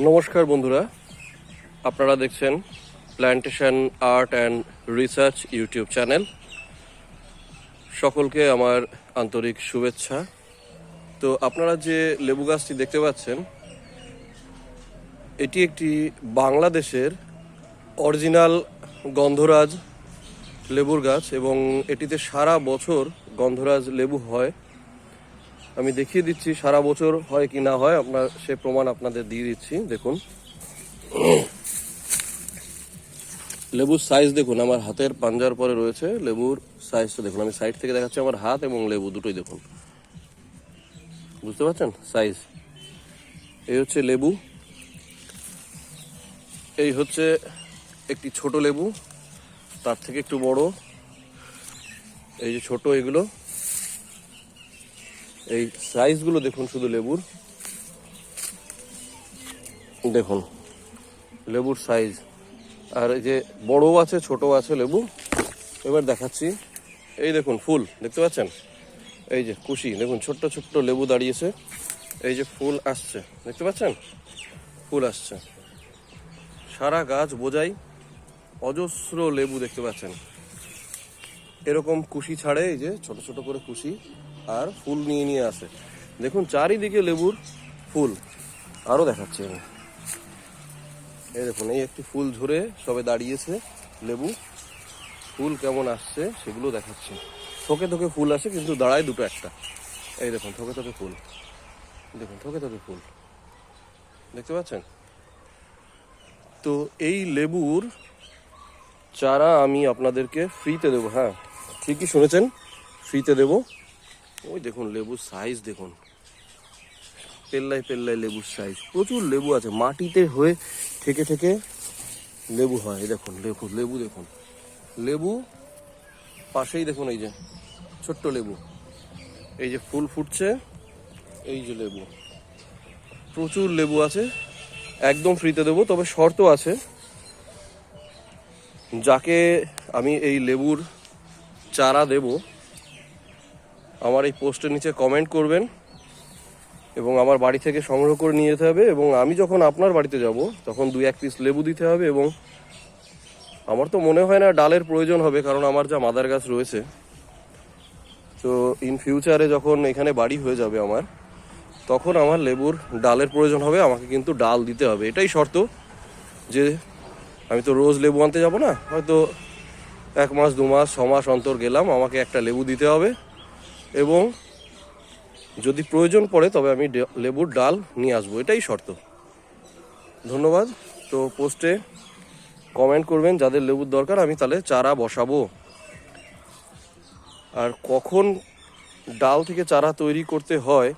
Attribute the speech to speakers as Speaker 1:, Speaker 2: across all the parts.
Speaker 1: নমস্কার বন্ধুরা। আপনারা দেখছেন plantation art and research YouTube channel. সকলকে আমার আন্তরিক শুভেচ্ছা। তো আপনারা যে লেবু গাছটি দেখতে পাচ্ছেন, এটি একটি বাংলাদেশের অরিজিনাল গন্ধরাজ লেবুর গাছ এবং এটিতে সারা বছর গন্ধরাজ লেবু হয়। আমি দেখিয়ে দিচ্ছি সারা বছর হয় কি না হয়, আপনার সে প্রমাণ আপনাদের দিয়ে দিচ্ছি, দেখুন। লেবুর সাইজ দেখুন, আমার হাতের পাঞ্জার পরে রয়েছে, লেবুর সাইজটা দেখুন। আমি সাইড থেকে দেখাচ্ছি আমার হাত এবং লেবু দুটোই দেখুন। বুঝতে পারছেন? সাইজ এই হচ্ছে লেবু। এই হচ্ছে একটি ছোট লেবু, তার থেকে একটু বড়। এই যে ছোট এগুলো। এই সাইজগুলো দেখুন শুধু লেবুর। দেখুন, লেবুর সাইজ আর এই যে বড়ও আছে, ছোটও আছে লেবু। এবার দেখাচ্ছি। এই দেখুন, ফুল, দেখতে পাচ্ছেন? এই যে কুশি, দেখুন, ছোট্ট ছোট্ট লেবু দাঁড়িয়েছে। এই যে ফুল আসছে, দেখতে পাচ্ছেন? ফুল আসছে। সারা গাছ বোঝাই অজস্র লেবু দেখতে পাচ্ছেন। এরকম কুশি ছাড়ে, এই যে ছোট ছোট করে কুশি, আর ফুল নিয়ে নিয়ে আসে। দেখুন, চারিদিকে লেবুর ফুল। আরও দেখাচ্ছি আমি। এই দেখুন, এই একটি ফুল ঝরে সবে দাঁড়িয়েছে, লেবু। ফুল কেমন আসছে সেগুলো দেখাচ্ছে। থোকে থোকে ফুল আসে, কিন্তু দাঁড়ায় দুটো একটা। এই দেখুন, থোকে থোকে ফুল। দেখুন, থোকে থোকে ফুল। দেখতে পাচ্ছেন? তো এই লেবুর চারা আমি আপনাদেরকে ফ্রিতে দেবো হ্যাঁ? ঠিকই শুনেছেন, ফ্রিতে দেবো। ওই দেখুন, লেবুর সাইজ দেখুন। পেল্লাই পেল্লাই লেবুর সাইজ প্রচুর লেবু আছে, মাটিতে হয়ে থেকে থেকে লেবু হয়। দেখুন, লেবু লেবু দেখুন। লেবু, পাশেই দেখুন এই যে, ছোট্ট লেবু। এই যে ফুল ফুটছে, এই যে লেবু। প্রচুর লেবু আছে, একদম ফ্রিতে দেবো, তবে শর্ত আছে। যাকে আমি এই লেবুর চারা দেব, আমার এই পোস্টের নিচে কমেন্ট করবেন এবং আমার বাড়ি থেকে সংগ্রহ করে নিয়ে যেতে হবে এবং আমি যখন আপনার বাড়িতে যাব, তখন দুই এক পিস লেবু দিতে হবে এবং আমার তো মনে হয় না ডালের প্রয়োজন হবে কারণ আমার যা মাদার গাছ রয়েছে। তো ইন ফিউচারে যখন এখানে বাড়ি হয়ে যাবে আমার, তখন আমার লেবুর ডালের প্রয়োজন হবে, আমাকে কিন্তু ডাল দিতে হবে। এটাই শর্ত যে আমি তো রোজ লেবু আনতে যাব না, হয়তো এক মাস, দু মাস, ছ মাস অন্তর গেলাম, আমাকে একটা লেবু দিতে হবে এবং যদি প্রয়োজন পড়ে তবে আমি লেবুর ডাল নিয়ে আসব, এটাই শর্ত। ধন্যবাদ। তো পোস্টে কমেন্ট করবেন, যাদের লেবুর দরকার, আমি তাহলে চারা বসাবো। আর কখন ডাল থেকে চারা তৈরি করতে হয়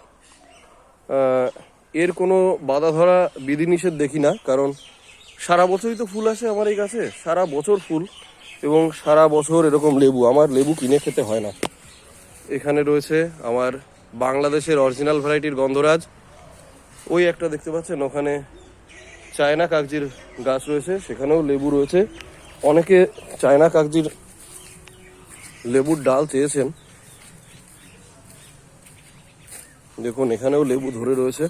Speaker 1: এর কোনো বাধা ধরা বিধিনিষেধ দেখি না, কারণ সারা বছরই তো ফুল আসে আমার এই গাছে, সারা বছর ফুল। এবং সারা বছর এরকম লেবু, আমার লেবু কিনে খেতে হয় না। এখানে রয়েছে আমার বাংলাদেশের অরিজিনাল ভ্যারাইটির গন্ধরাজ। ওই একটা দেখতে পাচ্ছেন, ওখানে চায়না কাগজির গাছ রয়েছে, সেখানেও লেবু রয়েছে। অনেকে চায়না কাগজির লেবুর ডাল চেয়েছেন। দেখুন, এখানেও লেবু ধরে রয়েছে।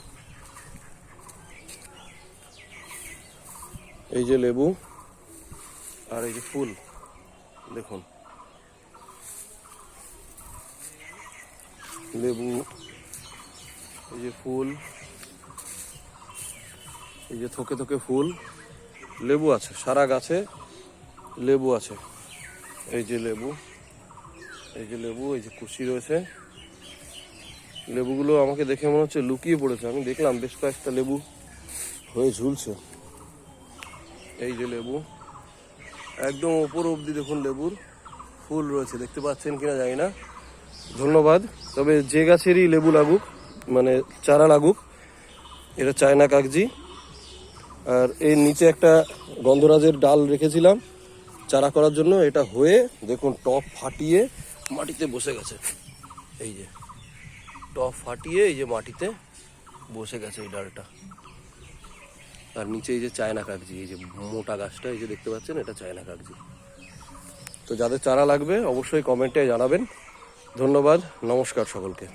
Speaker 1: এই যে লেবু, আর এই যে ফুল। দেখুন। লেবু, এই যে ফুল, এই যে থোকে থোকে ফুল, লেবু আছে, সারা গাছে লেবু আছে। এই যে লেবু, এই যে লেবু, এই যে কুশি রয়েছে। লেবুগুলো আমাকে দেখে মনে হচ্ছে লুকিয়ে পড়েছে। আমি দেখলাম বেশ কয়েকটা লেবু হয়ে ঝুলছে। এই যে লেবু একদম ওপর অবধি দেখুন লেবুর ফুল রয়েছে, দেখতে পাচ্ছেন কিনা জানি না। ধন্যবাদ। তবে যে গাছেরই লেবু লাগুক মানে চারা লাগুক, এটা চায়না কাগজি আর এর নিচে একটা গন্ধরাজের ডাল রেখেছিলাম চারা করার জন্য, এটা হয়ে দেখুন টপ ফাটিয়ে মাটিতে বসে গেছে। এই যে, টপ ফাটিয়ে এই যে মাটিতে বসে গেছে এই ডালটা। আর নিচে এই যে চায়না কাগজি, এই যে মোটা গাছটা, এই যে দেখতে পাচ্ছেন, এটা চায়না কাগজি। তো যাদের চারা লাগবে, অবশ্যই কমেন্টে জানাবেন। ধন্যবাদ, নমস্কার সকলকে।